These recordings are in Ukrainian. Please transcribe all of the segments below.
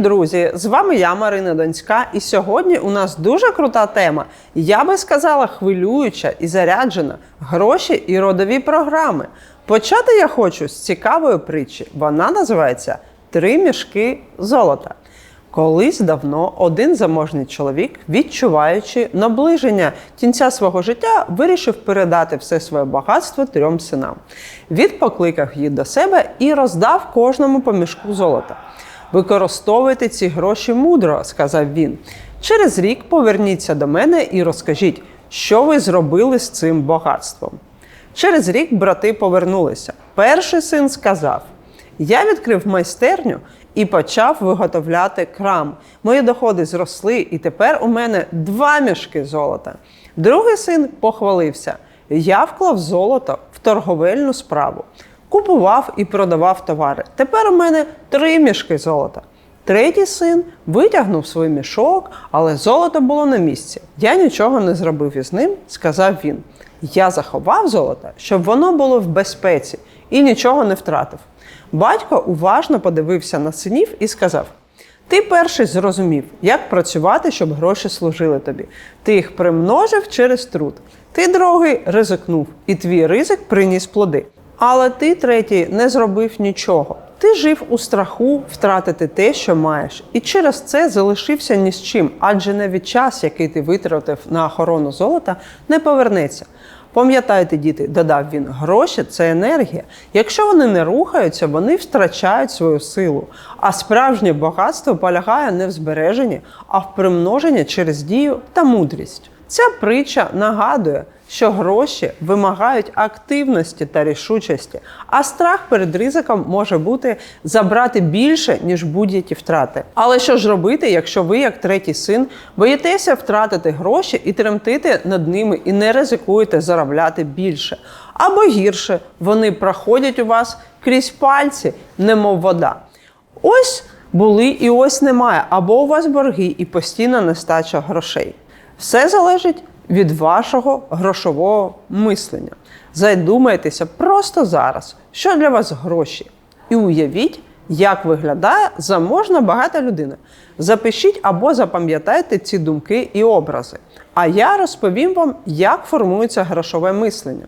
Друзі! З вами я, Марина Донська, і сьогодні у нас дуже крута тема. Я би сказала, хвилююча і заряджена гроші і родові програми. Почати я хочу з цікавої притчі. Вона називається Три мішки золота. Колись давно один заможний чоловік, відчуваючи наближення кінця свого життя, вирішив передати все своє багатство трьом синам. Він покликав їх до себе і роздав кожному по мішку золота. Використовуйте ці гроші мудро, сказав він. Через рік поверніться до мене і розкажіть, що ви зробили з цим багатством. Через рік брати повернулися. Перший син сказав: Я відкрив майстерню і почав виготовляти крам. Мої доходи зросли, і тепер у мене два мішки золота. Другий син похвалився: Я вклав золото в торговельну справу, купував і продавав товари. Тепер у мене три мішки золота. Третій син витягнув свій мішок, але золото було на місці. Я нічого не зробив із ним, сказав він. Я заховав золото, щоб воно було в безпеці і нічого не втратив. Батько уважно подивився на синів і сказав: Ти перший зрозумів, як працювати, щоб гроші служили тобі. Ти їх примножив через труд. Ти другий ризикнув, і твій ризик приніс плоди. Але ти, третій, не зробив нічого. Ти жив у страху втратити те, що маєш, і через це залишився ні з чим, адже навіть час, який ти витратив на охорону золота, не повернеться. Пам'ятайте, діти, додав він, гроші це енергія. Якщо вони не рухаються, вони втрачають свою силу. А справжнє багатство полягає не в збереженні, а в примноженні через дію та мудрість. Ця притча нагадує, що гроші вимагають активності та рішучості, а страх перед ризиком може бути забрати більше, ніж будь-які втрати. Але що ж робити, якщо ви, як третій син, боїтеся втратити гроші і тремтити над ними і не ризикуєте заробляти більше? Або гірше, вони проходять у вас крізь пальці, немов вода. Ось були і ось немає, або у вас борги і постійна нестача грошей. Все залежить від вашого грошового мислення. Задумайтеся просто зараз, що для вас гроші, і уявіть, як виглядає заможна багата людина. Запишіть або запам'ятайте ці думки і образи. А я розповім вам, як формується грошове мислення.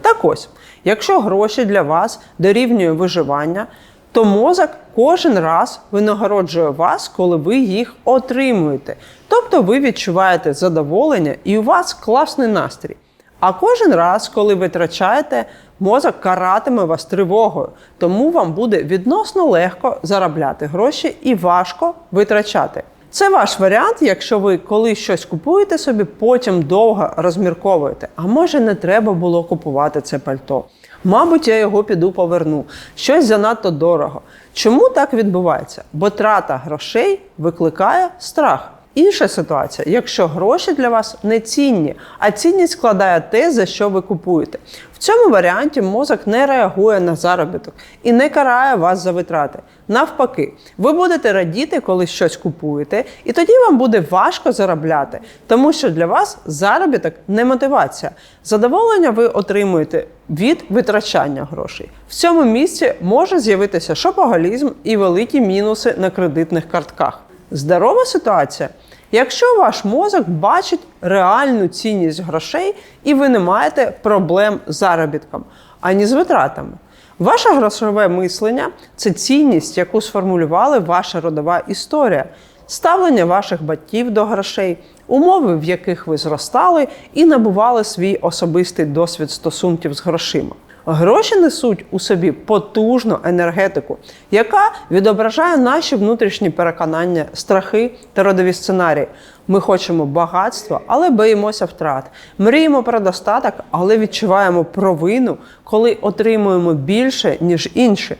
Так ось, якщо гроші для вас дорівнює виживання, то мозок кожен раз винагороджує вас, коли ви їх отримуєте. Тобто ви відчуваєте задоволення і у вас класний настрій. А кожен раз, коли ви витрачаєте, мозок каратиме вас тривогою, тому вам буде відносно легко заробляти гроші і важко витрачати. Це ваш варіант, якщо ви коли щось купуєте собі, потім довго розмірковуєте. А може не треба було купувати це пальто. Мабуть, я його піду поверну. Щось занадто дорого. Чому так відбувається? Бо трата грошей викликає страх. Інша ситуація, якщо гроші для вас не цінні, а цінність складає те, за що ви купуєте. В цьому варіанті мозок не реагує на заробіток і не карає вас за витрати. Навпаки, ви будете радіти, коли щось купуєте, і тоді вам буде важко заробляти, тому що для вас заробіток не мотивація. Задоволення ви отримуєте від витрачання грошей. В цьому місці може з'явитися шопоголізм і великі мінуси на кредитних картках. Здорова ситуація. Якщо ваш мозок бачить реальну цінність грошей і ви не маєте проблем з заробітком, ані з витратами. Ваше грошове мислення це цінність, яку сформулювали ваша родова історія, ставлення ваших батьків до грошей, умови, в яких ви зростали і набували свій особистий досвід стосунків з грошима. Гроші несуть у собі потужну енергетику, яка відображає наші внутрішні переконання, страхи та родові сценарії. Ми хочемо багатства, але боїмося втрат. Мріємо про достаток, але відчуваємо провину, коли отримуємо більше, ніж інші.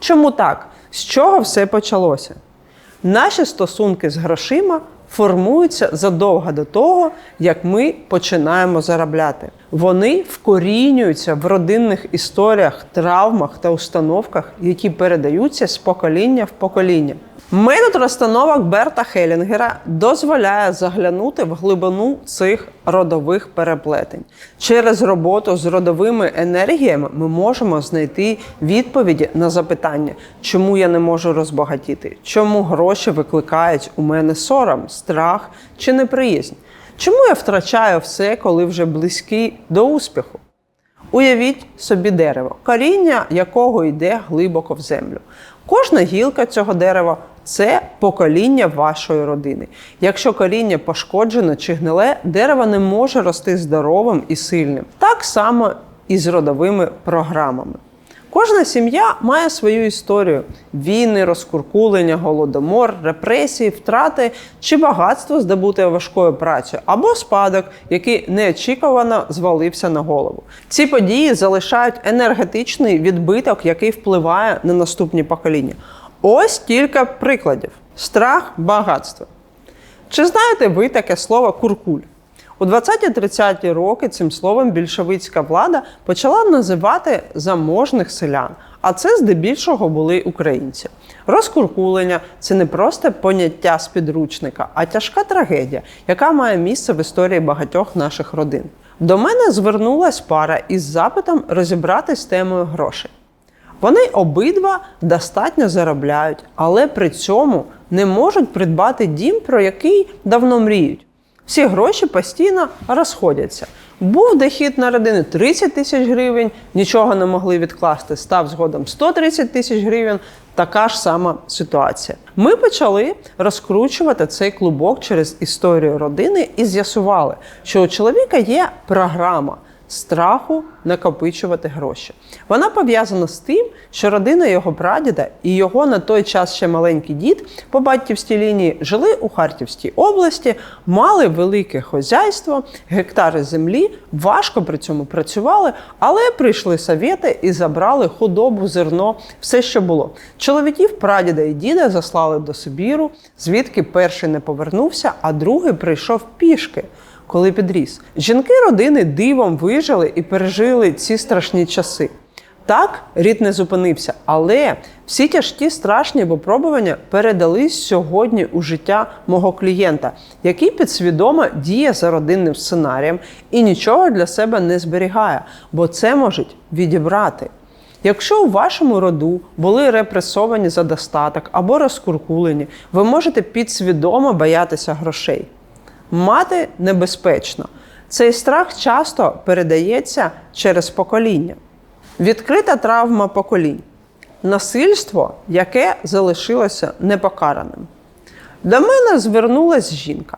Чому так? З чого все почалося? Наші стосунки з грошима формуються задовго до того, як ми починаємо заробляти. Вони вкорінюються в родинних історіях, травмах та установках, які передаються з покоління в покоління. Метод розстановок Берта Хелінгера дозволяє заглянути в глибину цих родових переплетень. Через роботу з родовими енергіями ми можемо знайти відповіді на запитання, чому я не можу розбагатіти, чому гроші викликають у мене сором, страх чи неприязнь, чому я втрачаю все, коли вже близький до успіху. Уявіть собі дерево, коріння якого йде глибоко в землю. Кожна гілка цього дерева це покоління вашої родини. Якщо коріння пошкоджено чи гниле, дерево не може рости здоровим і сильним. Так само і з родовими програмами. Кожна сім'я має свою історію: війни, розкуркулення, голодомор, репресії, втрати чи багатство, здобуте важкою працею, або спадок, який неочікувано звалився на голову. Ці події залишають енергетичний відбиток, який впливає на наступні покоління. Ось кілька прикладів: страх, багатство. Чи знаєте ви таке слово куркуль? У 20-30 роки цим словом більшовицька влада почала називати заможних селян, а це здебільшого були українці. Розкуркулення це не просто поняття з підручника, а тяжка трагедія, яка має місце в історії багатьох наших родин. До мене звернулась пара із запитом розібратись з темою грошей. Вони обидва достатньо заробляють, але при цьому не можуть придбати дім, про який давно мріють. Всі гроші постійно розходяться. Був дохід на родини 30 тисяч гривень, нічого не могли відкласти, став згодом 130 тисяч гривень. Така ж сама ситуація. Ми почали розкручувати цей клубок через історію родини і з'ясували, що у чоловіка є програма страху накопичувати гроші. Вона пов'язана з тим, що родина його прадіда і його на той час ще маленький дід по батьківській лінії жили у Харківській області, мали велике хозяйство, гектари землі, важко при цьому працювали, але прийшли совєти і забрали худобу, зерно, все, що було. Чоловіків прадіда і діда заслали до Сибіру, звідки перший не повернувся, а другий прийшов пішки коли підріс. Жінки родини дивом вижили і пережили ці страшні часи. Так, рід не зупинився, але всі тяжкі страшні випробування передались сьогодні у життя мого клієнта, який підсвідомо діє за родинним сценарієм і нічого для себе не зберігає, бо це можуть відібрати. Якщо у вашому роду були репресовані за достаток або розкуркулені, ви можете підсвідомо боятися грошей. Мати небезпечно. Цей страх часто передається через покоління. Відкрита травма поколінь. Насильство, яке залишилося непокараним. До мене звернулася жінка,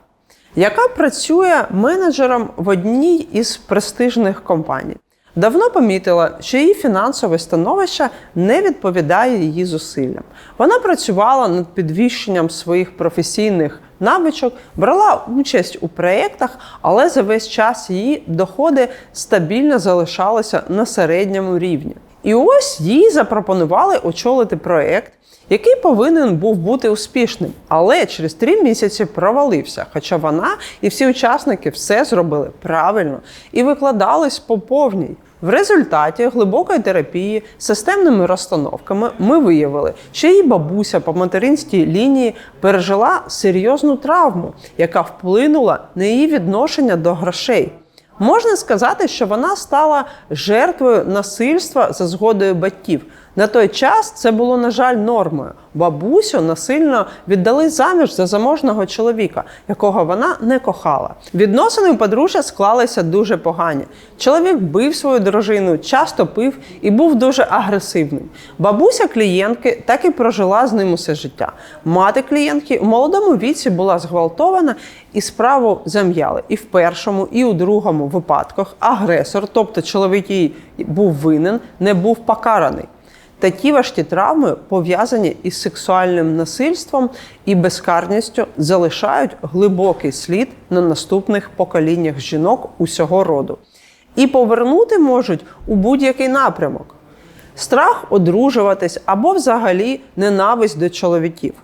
яка працює менеджером в одній із престижних компаній. Давно помітила, що її фінансове становище не відповідає її зусиллям. Вона працювала над підвищенням своїх професійних навичок, брала участь у проєктах, але за весь час її доходи стабільно залишалися на середньому рівні. І ось їй запропонували очолити проєкт, який повинен був бути успішним, але через три місяці провалився. Хоча вона і всі учасники все зробили правильно і викладались по повній. В результаті глибокої терапії системними розстановками ми виявили, що її бабуся по материнській лінії пережила серйозну травму, яка вплинула на її відношення до грошей. Можна сказати, що вона стала жертвою насильства за згодою батьків. На той час це було, на жаль, нормою. Бабусю насильно віддали заміж за заможного чоловіка, якого вона не кохала. Відносини у подружжя склалися дуже погані. Чоловік бив свою дружину, часто пив і був дуже агресивним. Бабуся клієнтки так і прожила з ним усе життя. Мати клієнтки у молодому віці була зґвалтована і справу зам'яли. І в першому, і у другому випадках агресор, тобто чоловік її був винен, не був покараний. Такі важкі травми, пов'язані із сексуальним насильством і безкарністю, залишають глибокий слід на наступних поколіннях жінок усього роду. І повернути можуть у будь-який напрямок: страх одружуватись або взагалі ненависть до чоловіків.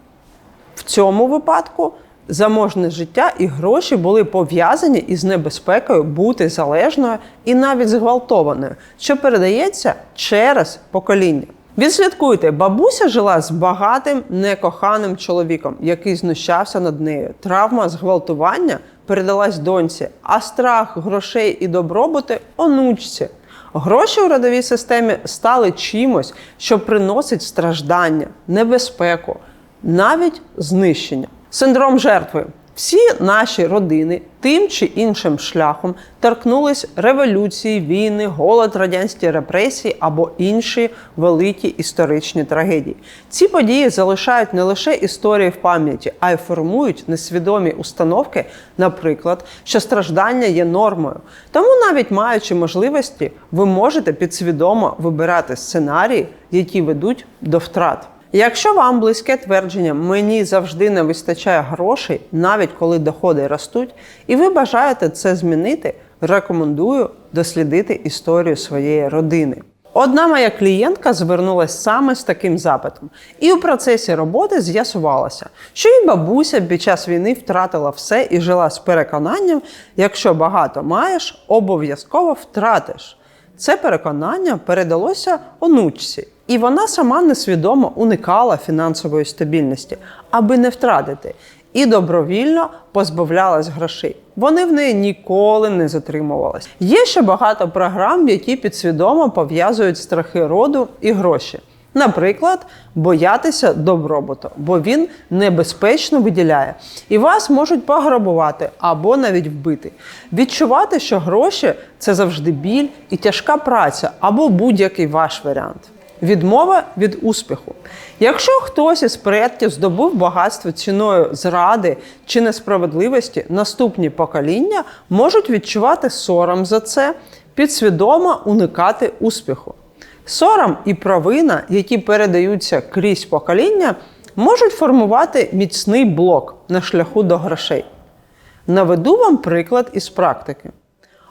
В цьому випадку заможне життя і гроші були пов'язані із небезпекою бути залежною і навіть зґвалтованою, що передається через покоління. Відслідкуйте, бабуся жила з багатим некоханим чоловіком, який знущався над нею. Травма зґвалтування передалась доньці, а страх грошей і добробути онучці. Гроші у родовій системі стали чимось, що приносить страждання, небезпеку, навіть знищення. Синдром жертви. Всі наші родини тим чи іншим шляхом торкнулись революції, війни, голод, радянські репресії або інші великі історичні трагедії. Ці події залишають не лише історії в пам'яті, а й формують несвідомі установки, наприклад, що страждання є нормою. Тому, навіть маючи можливості, ви можете підсвідомо вибирати сценарії, які ведуть до втрат. Якщо вам близьке твердження мені завжди не вистачає грошей, навіть коли доходи ростуть, і ви бажаєте це змінити, рекомендую дослідити історію своєї родини. Одна моя клієнтка звернулася саме з таким запитом, і у процесі роботи з'ясувалося, що її бабуся під час війни втратила все і жила з переконанням: якщо багато маєш, обов'язково втратиш. Це переконання передалося онучці, і вона сама несвідомо уникала фінансової стабільності, аби не втратити, і добровільно позбавлялась грошей. Вони в неї ніколи не затримувались. Є ще багато програм, які підсвідомо пов'язують страхи роду і гроші. Наприклад, боятися добробуту, бо він небезпечно виділяє, і вас можуть пограбувати або навіть вбити. Відчувати, що гроші це завжди біль і тяжка праця, або будь-який ваш варіант. Відмова від успіху. Якщо хтось із предків здобув багатство ціною зради чи несправедливості, наступні покоління можуть відчувати сором за це, підсвідомо уникати успіху. Сором і провина, які передаються крізь покоління, можуть формувати міцний блок на шляху до грошей. Наведу вам приклад із практики.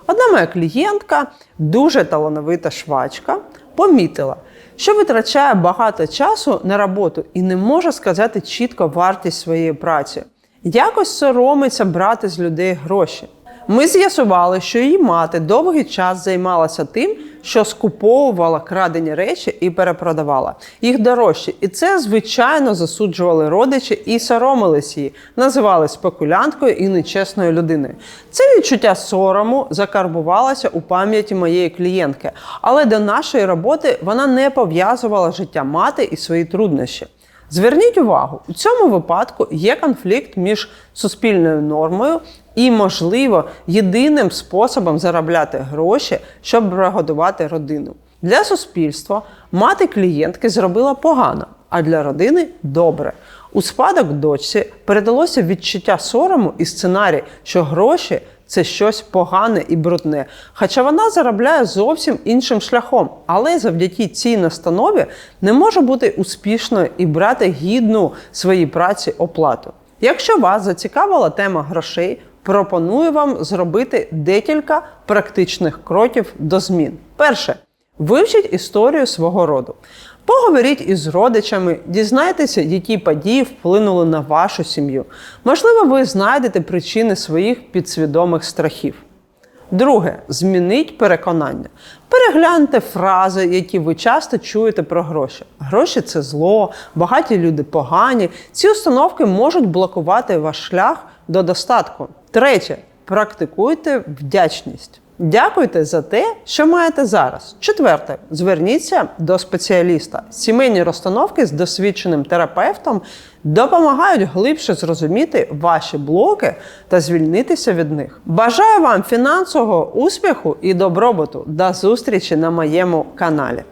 Одна моя клієнтка, дуже талановита швачка, помітила, що витрачає багато часу на роботу і не може сказати чітко вартість своєї праці. Якось соромиться брати з людей гроші. Ми з'ясували, що її мати довгий час займалася тим, що скуповувала крадені речі і перепродавала їх дорожче. І це, звичайно, засуджували родичі і соромились її, називали спекулянткою і нечесною людиною. Це відчуття сорому закарбувалося у пам'яті моєї клієнтки, але до нашої роботи вона не пов'язувала життя мати і свої труднощі. Зверніть увагу, у цьому випадку є конфлікт між суспільною нормою і, можливо, єдиним способом заробляти гроші, щоб прогодувати родину. Для суспільства мати клієнтки зробила погано, а для родини добре. У спадок дочці передалося відчуття сорому і сценарій, що гроші це щось погане і брудне. Хоча вона заробляє зовсім іншим шляхом, але завдяки цій настанові не може бути успішною і брати гідну своїй праці оплату. Якщо вас зацікавила тема грошей, пропоную вам зробити декілька практичних кроків до змін. Перше. Вивчіть історію свого роду. Поговоріть із родичами, дізнайтеся, які події вплинули на вашу сім'ю. Можливо, ви знайдете причини своїх підсвідомих страхів. Друге, змініть переконання. Перегляньте фрази, які ви часто чуєте про гроші. Гроші це зло, багаті люди погані. Ці установки можуть блокувати ваш шлях до достатку. Третє, практикуйте вдячність. Дякуйте за те, що маєте зараз. Четверте, зверніться до спеціаліста. Сімейні розстановки з досвідченим терапевтом допомагають глибше зрозуміти ваші блоки та звільнитися від них. Бажаю вам фінансового успіху і добробуту. До зустрічі на моєму каналі.